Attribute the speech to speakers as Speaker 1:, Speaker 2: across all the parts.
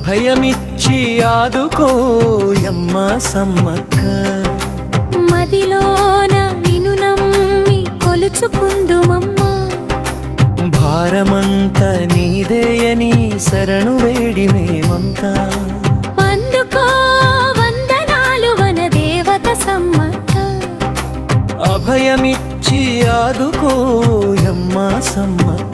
Speaker 1: అభయమిచ్చి ఆదుకోయమ్మ సమ్మక్క.
Speaker 2: మదిలోన నిను నమ్మి కొలుచుకుందుమమ్మా.
Speaker 1: భారమంత నీదేయని శరణు వేడి మేమంతా.
Speaker 2: అందుకో వందనాలు వన దేవత సమ్మక్క.
Speaker 1: అభయమిచ్చి ఆదుకోయమ్మ సమ్మక్క.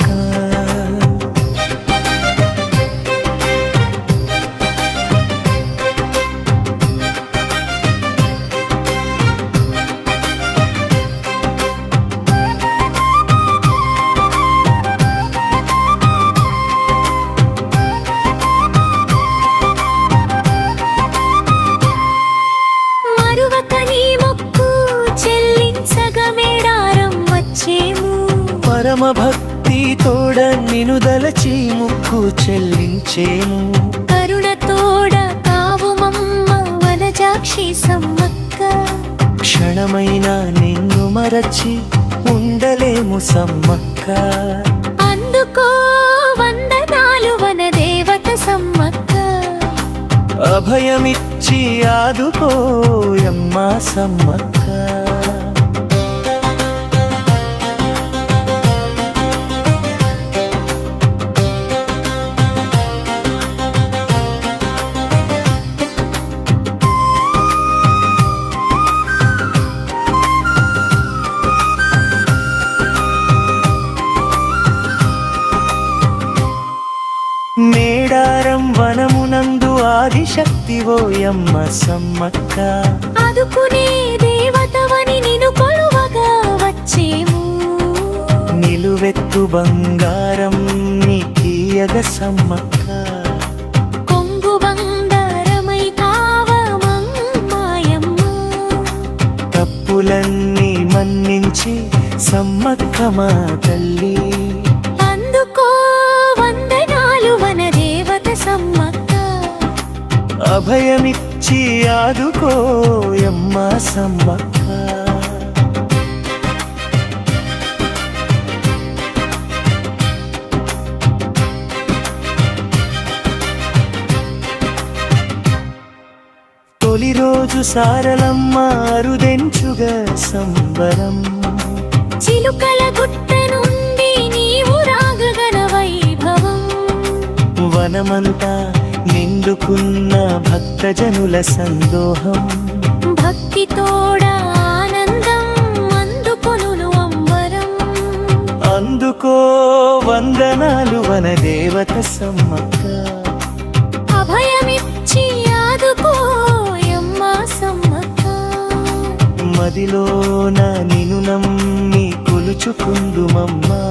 Speaker 1: పరమ భక్తి తోడ నిను దలచి ముక్కు చెల్లించేను
Speaker 2: కరుణ తోడ కావు మమ్మ వనజాక్షి సమ్మక్క.
Speaker 1: క్షణమైన నిన్ను మరచి ఉండలేము సమ్మక్క.
Speaker 2: అందుకో వందనాలు వన దేవత సమ్మక్క.
Speaker 1: అభయమిచ్చి ఆదుకోయమ్మ సమ్మక్క. మేడారం వనమునందు ఆదిశక్తి ఓయమ్మ సమ్మక్క.
Speaker 2: ఆదుకునే దేవతవని నిను కొలువగా వచ్చేము.
Speaker 1: నిలువెత్తు బంగారం నీకీయగ సమ్మక్క.
Speaker 2: కొంగు బంగారమై కావమమ్మాయమ్మ.
Speaker 1: తప్పులన్నీ మన్నించి సమ్మక్క మా తల్లి అభయమిచ్చి ఆదుకోయమ్మ సమ్మక్క. తొలి రోజు సారలమ్మ అరుదెంచుగా సంబరం.
Speaker 2: చిలుకల గుట్ట నుండి నీవు రాగగన వైభవం.
Speaker 1: వనమంతా నిండుకున్న భక్తజనుల సందోహం.
Speaker 2: భక్తి తోడ ఆనందం అందుకొను అంబరం.
Speaker 1: అందుకో వందనాలు వన దేవత సమ్మక్క.
Speaker 2: అభయమిచ్చి ఆదుకోయమ్మ సమ్మక్క.
Speaker 1: మదిలోన నిను నమ్మి కొలుచుకుందుమమ్మా.